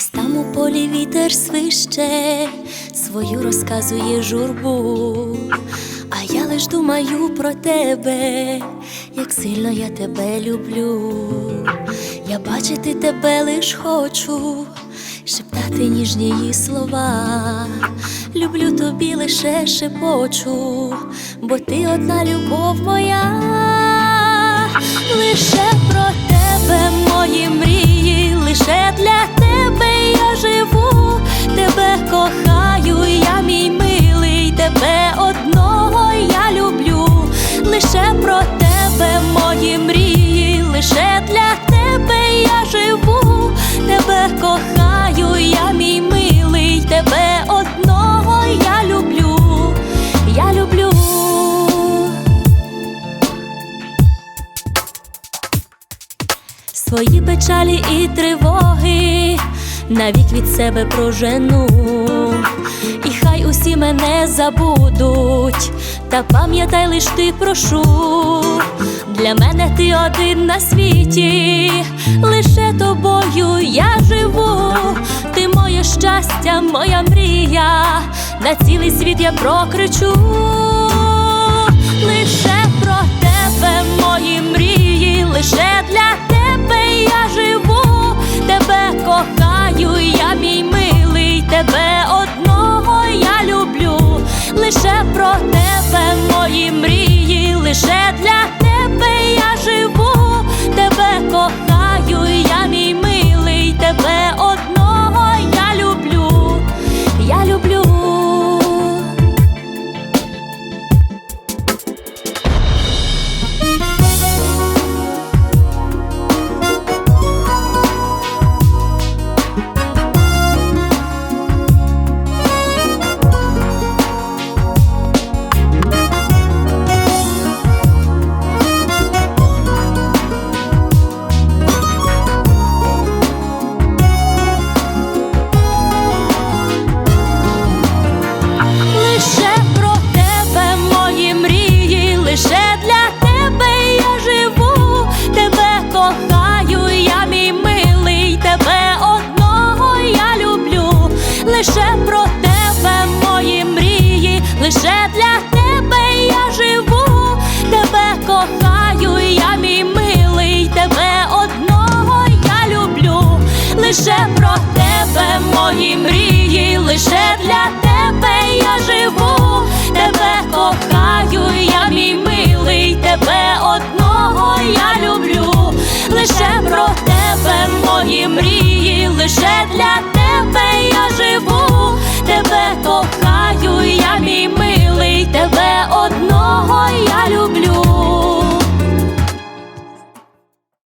Десь там у полі вітер свище, свою розказує журбу, а я лиш думаю про тебе, як сильно я тебе люблю. Я бачити тебе лиш хочу, шептати ніжні її слова. Люблю тобі лише шепочу, бо ти одна любов моя лише про Свої печалі і тривоги навік від себе прожену, і хай усі мене забудуть, та пам'ятай лиш ти прошу, для мене ти один на світі, лише тобою я живу, ти моє щастя, моя мрія, на цілий світ я прокричу про тебе, лише про тебе, мої мрії, лише для тебе я живу, тебе кохаю, я мій милий, тебе одного я люблю, лише про тебе, мої мрії, лише для тебе я живу, тебе кохаю, я мій милий, тебе одного я люблю, лише про тебе, мої мрії, лише для тебе.